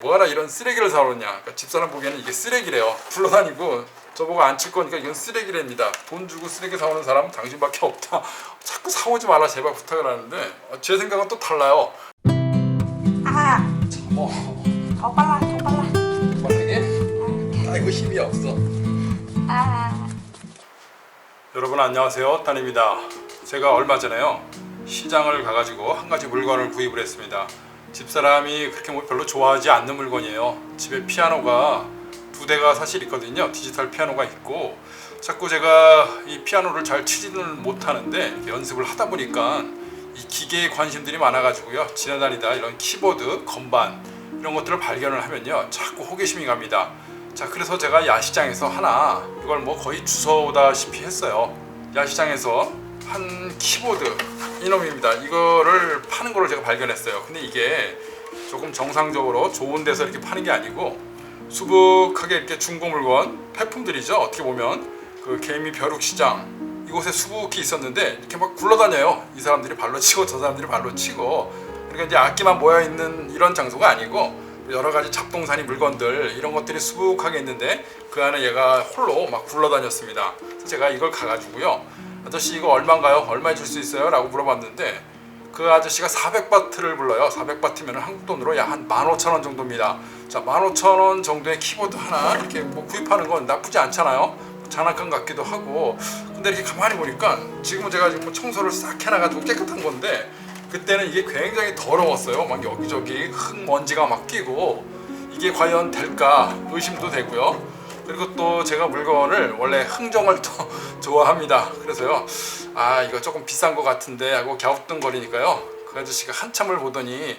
뭐하라 이런 쓰레기를 사오냐. 그러니까 집사람 보기에는 이게 쓰레기래요. 불러다니고 저보고 안 칠 거니까 이건 쓰레기랍니다. 돈 주고 쓰레기 사오는 사람은 당신밖에 없다. 자꾸 사오지 말라 제발 부탁을 하는데 어, 제 생각은 또 달라요. 아, 뭐더 빨라, 더 빨라. 만약에 아이고 힘이 없어. 아, 여러분 안녕하세요. 단입니다. 제가 얼마 전에요. 시장을 가가지고 한 가지 물건을 구입을 했습니다 집사람이 그렇게 뭐 별로 좋아하지 않는 물건이에요. 집에 피아노가 두 대가 사실 있거든요. 디지털 피아노가 있고 자꾸 제가 이 피아노를 잘 치지는 못하는데 연습을 하다 보니까 이 기계에 관심들이 많아가지고요. 지나다니다 이런 키보드, 건반 이런 것들을 발견을 하면요. 자꾸 호기심이 갑니다. 자 그래서 제가 야시장에서 하나 이걸 뭐 거의 주워오다시피 했어요. 야시장에서 한 키보드 이놈입니다. 이거를 파는 거를 제가 발견했어요. 근데 이게 조금 정상적으로 좋은 데서 이렇게 파는 게 아니고 수북하게 이렇게 중고 물건 폐품들이죠. 어떻게 보면 그 개미 벼룩 시장 이곳에 수북히 있었는데 이렇게 막 굴러다녀요. 이 사람들이 발로 치고 저 사람들이 발로 치고. 그러니까 이제 악기만 모여 있는 이런 장소가 아니고 여러 가지 잡동사니 물건들 이런 것들이 수북하게 있는데 그 안에 얘가 홀로 막 굴러다녔습니다. 제가 이걸 가가지고요. 아저씨 이거 얼마인가요? 얼마에 줄 수 있어요? 라고 물어봤는데 그 아저씨가 400바트를 불러요. 400바트면 한국 돈으로 약 한 15,000원 정도입니다. 자, 15,000원 정도의 키보드 하나 이렇게 뭐 구입하는 건 나쁘지 않잖아요. 장난감 같기도 하고 근데 이렇게 가만히 보니까 지금은 제가 지금 뭐 청소를 싹 해놔가지고 깨끗한 건데 그때는 이게 굉장히 더러웠어요. 막 여기저기 흙 먼지가 막 끼고 이게 과연 될까 의심도 되고요. 그리고 또 제가 물건을 원래 흥정을 또 좋아합니다. 그래서요, 아 이거 조금 비싼 것 같은데 하고 갸우뚱거리니까요. 그 아저씨가 한참을 보더니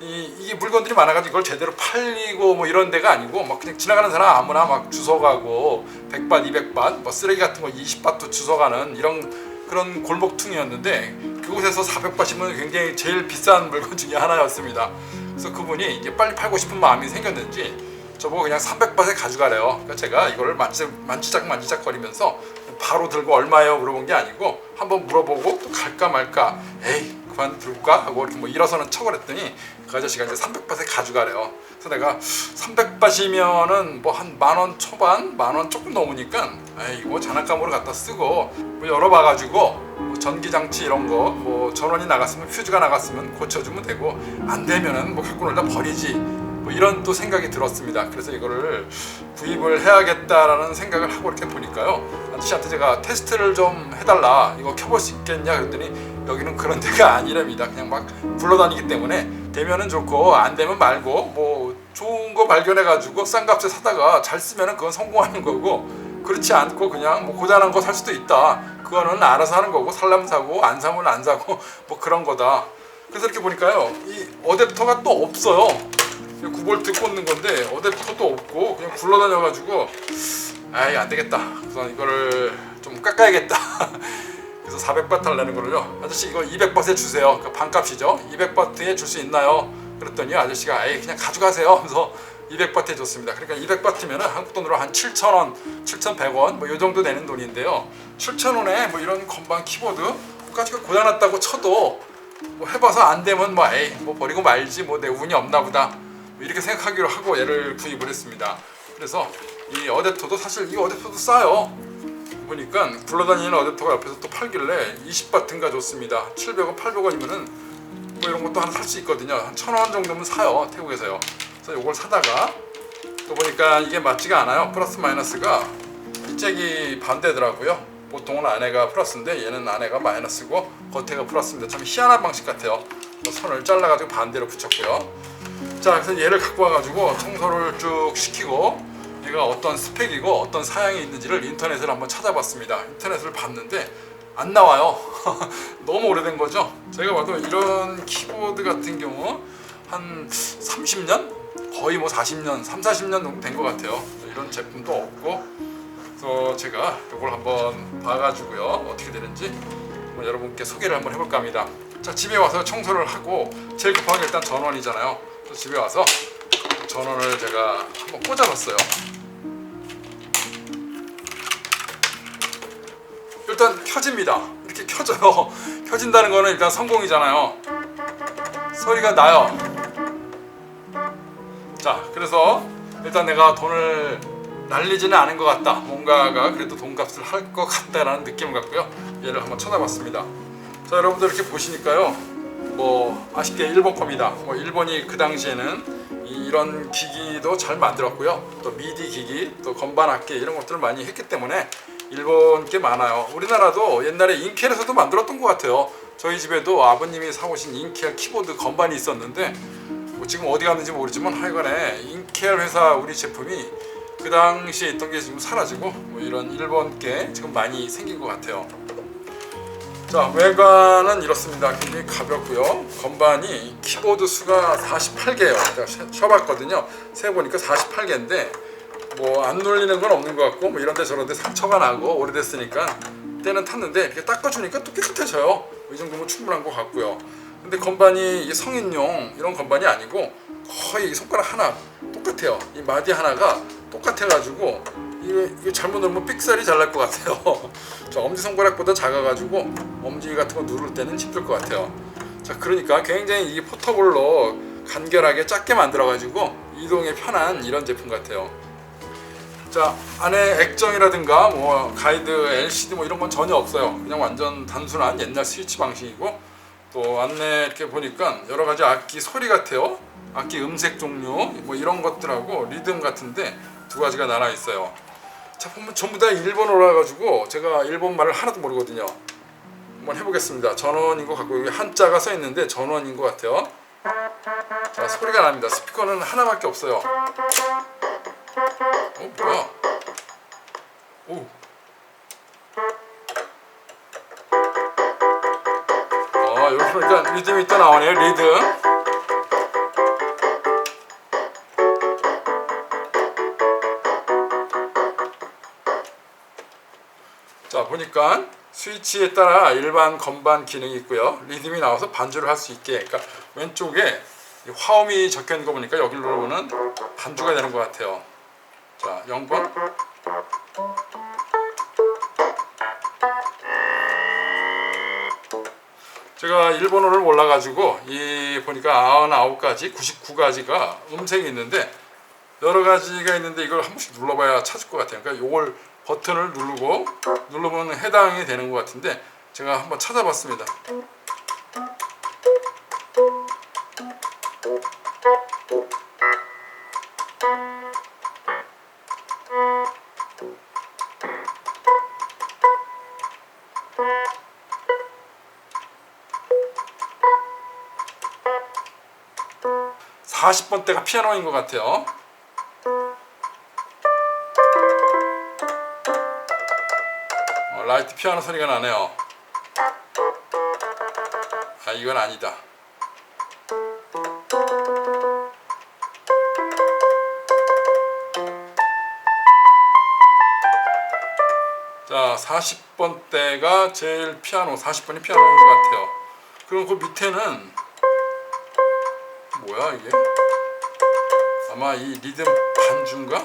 이, 이게 물건들이 많아가지고 이걸 제대로 팔리고 뭐 이런 데가 아니고 막 그냥 지나가는 사람 아무나 막 주워가고 100밭, 200밭, 뭐 쓰레기 같은 거 20밭도 주워가는 이런 그런 골목퉁이었는데 그곳에서 400밭이면 굉장히 제일 비싼 물건 중에 하나였습니다. 그래서 그분이 이제 빨리 팔고 싶은 마음이 생겼는지 저보고 그냥 300밭에 가져가래요. 그러니까 제가 이거를 만지, 만지작 만지작 거리면서 바로 들고 얼마예요? 물어본 게 아니고 한번 물어보고 또 갈까 말까. 에이 그만 들까 하고 이렇게 뭐 일어서는 척을 했더니 그 아저씨가 이제 300밭에 가져가래요. 그래서 내가 300밭이면은 뭐 한 만 원 초반, 만 원 조금 넘으니까 에이 뭐 장난감으로 갖다 쓰고 뭐 열어봐가지고 뭐 전기장치 이런 거 뭐 전원이 나갔으면 퓨즈가 나갔으면 고쳐주면 되고 안 되면은 뭐 갖고 놀다 버리지 뭐 이런 또 생각이 들었습니다. 그래서 이거를 구입을 해야겠다라는 생각을 하고 이렇게 보니까요. 아저씨한테 제가 테스트를 좀 해달라. 이거 켜볼 수 있겠냐 그랬더니 여기는 그런 데가 아니랍니다. 그냥 막 굴러다니기 때문에 되면은 좋고 안 되면 말고 뭐 좋은 거 발견해가지고 싼 값에 사다가 잘 쓰면은 그건 성공하는 거고 그렇지 않고 그냥 뭐 고장난 거살 수도 있다. 그거는 알아서 하는 거고 살라면 사고 안 사면 안 사고 뭐 그런 거다. 그래서 이렇게 보니까요. 이 어댑터가 또 없어요. 9볼트 꽂는 건데 어댑터도 없고 그냥 굴러다녀가지고 아이 안 되겠다. 그래서 이거를 좀 깎아야겠다. 그래서 400바트 하려는 거를요. 아저씨 이거 200바트에 주세요. 그 반값이죠. 200바트에 줄 수 있나요? 그랬더니 아저씨가 아예 그냥 가져가세요. 그래서 200바트에 줬습니다. 그러니까 200바트면 한국 돈으로 한 7,000원, 7,100원 뭐 이 정도 되는 돈인데요. 7,000원에 뭐 이런 건반 키보드 가지고 고장났다고 쳐도 뭐 해봐서 안 되면 뭐 에이 뭐 버리고 말지 뭐 내 운이 없나 보다 뭐 이렇게 생각하기로 하고 얘를 구입을 했습니다. 그래서 이 어댑터도 사실 이 어댑터도 싸요. 보니까 굴러다니는 어댑터가 옆에서 또 팔길래 20바트인가 줬습니다. 700원, 800원이면은 뭐 이런 것도 하나 살 수 있거든요. 한 1000원 정도면 사요. 태국에서요. 그래서 이걸 사다가 또 보니까 이게 맞지가 않아요. 플러스 마이너스가 이 잭이 반대더라고요. 보통은 안에가 플러스인데 얘는 안에가 마이너스고 겉에가 플러스입니다. 참 희한한 방식 같아요. 그래서 선을 잘라가지고 반대로 붙였고요. 자, 그래서 얘를 갖고 와가지고 청소를 쭉 시키고 얘가 어떤 스펙이고 어떤 사양이 있는지를 인터넷을 한번 찾아봤습니다. 인터넷을 봤는데 안 나와요. 너무 오래된 거죠. 제가 봐도 이런 키보드 같은 경우 한 30년? 거의 뭐 40년, 3, 40년 정도 된 것 같아요. 이런 제품도 없고 그래서 제가 이걸 한번 봐가지고요. 어떻게 되는지 여러분께 소개를 한번 해볼까 합니다. 자, 집에 와서 청소를 하고 제일 급한 게 일단 전원이잖아요. 집에 와서 전원을 제가 한번 꽂아봤어요. 일단 켜집니다. 이렇게 켜져요. 켜진다는 거는 일단 성공이잖아요. 소리가 나요. 자, 그래서 일단 내가 돈을 날리지는 않은 것 같다. 뭔가가 그래도 돈값을 할 것 같다라는 느낌을 갖고요. 얘를 한번 쳐다봤습니다. 자, 여러분들 이렇게 보시니까요. 뭐 아쉽게 일본 겁니다. 뭐 일본이 그 당시에는 이- 이런 기기도 잘 만들었고요. 또 미디 기기, 또 건반 악기 이런 것들을 많이 했기 때문에 일본 게 많아요. 우리나라도 옛날에 인켈에서도 만들었던 것 같아요. 저희 집에도 아버님이 사오신 인켈 키보드 건반이 있었는데 뭐 지금 어디 갔는지 모르지만 하여간에 인켈 회사 우리 제품이 그 당시에 있던 게 지금 사라지고 뭐 이런 일본계 지금 많이 생긴 것 같아요. 자 외관은 이렇습니다. 굉장히 가볍고요. 건반이 키보드 수가 48개예요. 제가 셔- 쳐봤거든요. 세 보니까 48개인데 뭐 안 눌리는 건 없는 것 같고 뭐 이런데 저런데 상처가 나고 오래됐으니까 때는 탔는데 이렇게 닦아주니까 또 깨끗해져요. 이 정도면 충분한 것 같고요. 근데 건반이 성인용 이런 건반이 아니고 거의 손가락 하나 똑같아요. 이 마디 하나가 똑같아가지고 이거, 이거 잘못 누르면 삑사리 잘날 것 같아요. 저 엄지 손가락보다 작아가지고 엄지 같은 거 누를 때는 힘들 것 같아요. 자 그러니까 굉장히 이 포터블로 간결하게 작게 만들어가지고 이동에 편한 이런 제품 같아요. 자 안에 액정이라든가 뭐 가이드 LCD 뭐 이런 건 전혀 없어요. 그냥 완전 단순한 옛날 스위치 방식이고 또 안내 이렇게 보니까 여러 가지 악기 소리 같아요. 악기 음색 종류 뭐 이런 것들하고 리듬 같은데 두 가지가 나눠 있어요. 자 보면 전부 다 일본어라 가지고 제가 일본 말을 하나도 모르거든요. 한번 해보겠습니다. 전원인 것 같고 여기 한자가 써 있는데 전원인 것 같아요. 자 소리가 납니다. 스피커는 하나밖에 없어요. 어 뭐야? 오. 어 여기 보니까 리듬이 또 나오네요. 리듬. 보니까 스위치에 따라 일반 건반 기능이 있고요. 리듬이 나와서 반주를 할 수 있게. 그러니까 왼쪽에 이 화음이 적혀 있는 거 보니까 여기를 누르면은 반주가 되는 것 같아요. 자 0번. 제가 일본어를 몰라가지고 이 보니까 99가지, 99가지가 음색이 있는데 여러 가지가 있는데 이걸 한 번씩 눌러봐야 찾을 것 같아요. 그러니까 이걸 버튼을 누르고 누르면 해당이 되는 것 같은데 제가 한번 찾아봤습니다. (40번) 대가 피아노인 것 같아요. 라이트 피아노 소리가 나네요. 아 이건 아니다. 자 40번대가 제일 피아노 40번이 피아노인 것 같아요. 그럼 그 밑에는 뭐야 이게? 아마 이 리듬 반주인가?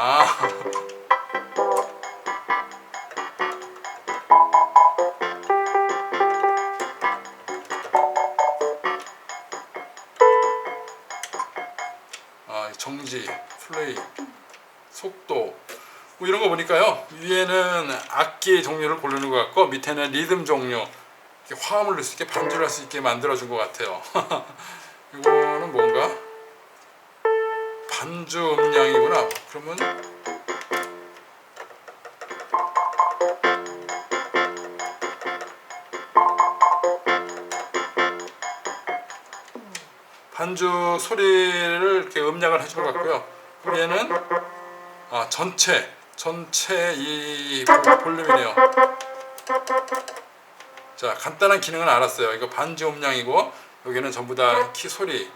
아. 아, 정지, 플레이, 속도 뭐 이런 거 보니까요 위에는 악기 종류를 고르는 것 같고 밑에는 리듬 종류 화음을 넣을 수 있게 반주를 할 수 있게 만들어 준 것 같아요. 이거는 뭔가 반주 음량이구나. 그러면 반주 소리를 이렇게 음량을 해준 것 같고요. 얘는 아, 전체 전체 이 볼- 볼륨이네요. 자 간단한 기능은 알았어요. 이거 반주 음량이고 여기는 전부 다 키 소리.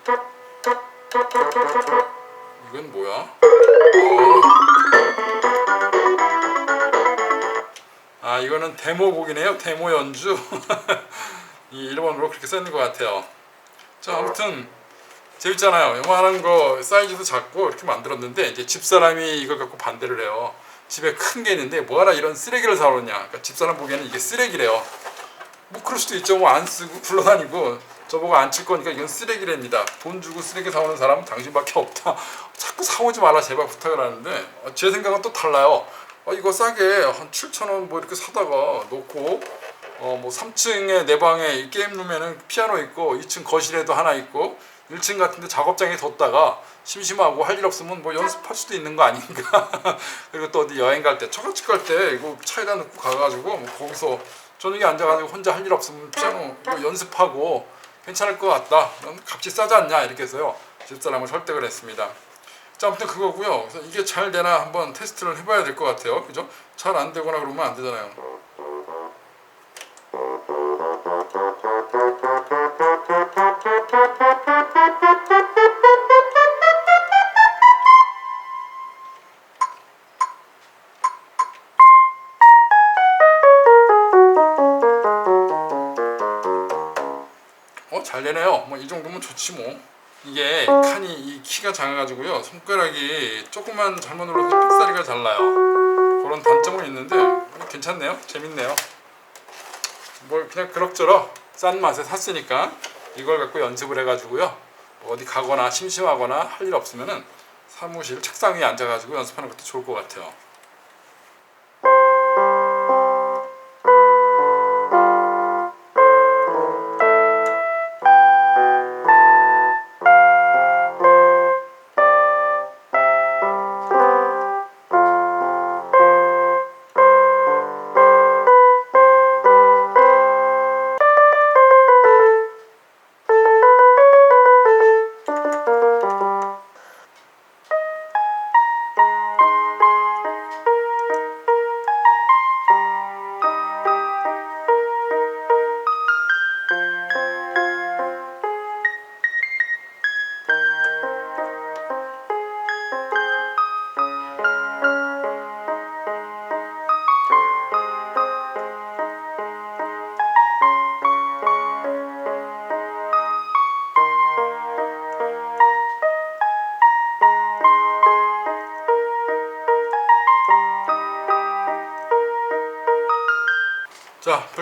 이건 뭐야? 어. 아 이거는 데모곡이네요. 데모 연주. 이 일본어로 그렇게 써 있는 것 같아요. 자 아무튼 재밌잖아요. 요만한 거 사이즈도 작고 이렇게 만들었는데 이제 집사람이 이걸 갖고 반대를 해요. 집에 큰 게 있는데 뭐하라 이런 쓰레기를 사오냐. 그러니까 집사람 보기에는 이게 쓰레기래요. 뭐 그럴 수도 있죠. 뭐 안 쓰고 굴러다니고 저보고 안 칠 거니까 이건 쓰레기랍니다. 돈 주고 쓰레기 사오는 사람은 당신밖에 없다. 자꾸 사오지 말라 제발 부탁을 하는데 어, 제 생각은 또 달라요. 어, 이거 싸게 한 7천 원 뭐 이렇게 사다가 놓고 어 뭐 3층에 내 방에 이 게임룸에는 피아노 있고 2층 거실에도 하나 있고 1층 같은데 작업장에 뒀다가 심심하고 할 일 없으면 뭐 연습할 수도 있는 거 아닌가 그리고 또 어디 여행 갈 때 처갓집 갈 때 이거 차에다 넣고 가가지고 뭐 거기서 저녁에 앉아가지고 혼자 할 일 없으면 피아노 연습하고 괜찮을 것 같다. 넌 값이 싸지 않냐? 이렇게 해서요. 집사람을 설득을 했습니다. 자 아무튼 그거고요. 그래서 이게 잘 되나 한번 테스트를 해봐야 될 것 같아요. 그죠? 잘 안 되거나 그러면 안 되잖아요 어, 잘 되네요. 뭐 이 정도면 좋지 뭐. 이게 칸이 이 키가 작아가지고요. 손가락이 조금만 잘못 눌러도 삑사리가 잘 나요. 그런 단점은 있는데 뭐 괜찮네요. 재밌네요. 뭐 그냥 그럭저럭 싼 맛에 샀으니까 이걸 갖고 연습을 해가지고요. 뭐 어디 가거나 심심하거나 할 일 없으면은 사무실 책상 위에 앉아가지고 연습하는 것도 좋을 것 같아요.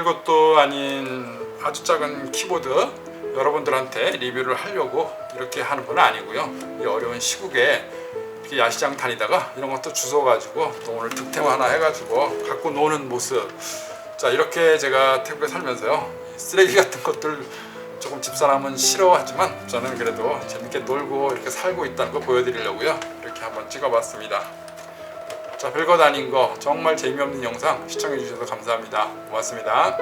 별것도 아닌 아주 작은 키보드 여러분들한테 리뷰를 하려고 이렇게 하는 건 아니고요. 이 어려운 시국에 야시장 다니다가 이런 것도 주워가지고 또 오늘 득템 하나 해가지고 갖고 노는 모습. 자, 이렇게 제가 태국에 살면서요. 쓰레기 같은 것들 조금 집사람은 싫어하지만 저는 그래도 재밌게 놀고 이렇게 살고 있다는 거 보여드리려고요. 이렇게 한번 찍어봤습니다. 자, 별것 아닌 거 정말 재미없는 영상 시청해 주셔서 감사합니다. 고맙습니다.